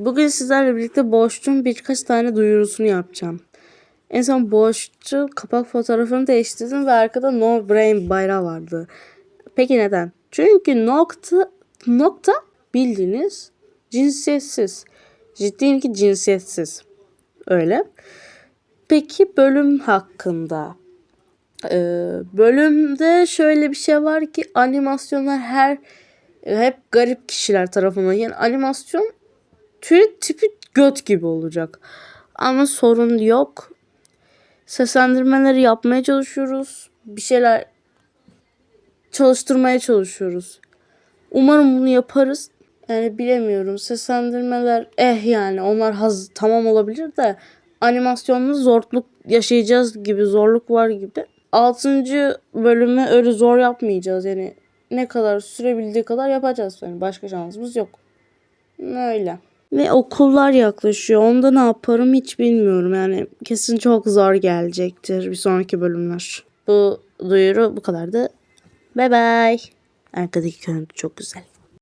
Bugün sizlerle birlikte Boşçu'nun birkaç tane duyurusunu yapacağım. En son Boşçu kapak fotoğrafını değiştirdim ve arkada No Brain bayrağı vardı. Peki neden? Çünkü nokta nokta bildiğiniz cinsiyetsiz. Ciddiyim ki cinsiyetsiz. Öyle. Peki bölüm hakkında. Ee, bölümde şöyle bir şey var ki animasyonlar her hep garip kişiler tarafından yani animasyon türü tipi göt gibi olacak. Ama sorun yok. Seslendirmeleri yapmaya çalışıyoruz. Bir şeyler çalıştırmaya çalışıyoruz. Umarım bunu yaparız. Yani bilemiyorum. Seslendirmeler eh yani onlar haz tamam olabilir de animasyonda zorluk yaşayacağız gibi zorluk var gibi. 6. bölümü öyle zor yapmayacağız yani ne kadar sürebildiği kadar yapacağız yani başka şansımız yok. Öyle. Ve okullar yaklaşıyor. Onda ne yaparım hiç bilmiyorum. Yani kesin çok zor gelecektir bir sonraki bölümler. Bu duyuru bu kadardı. Bye bye. Arkadaki görüntü çok güzel.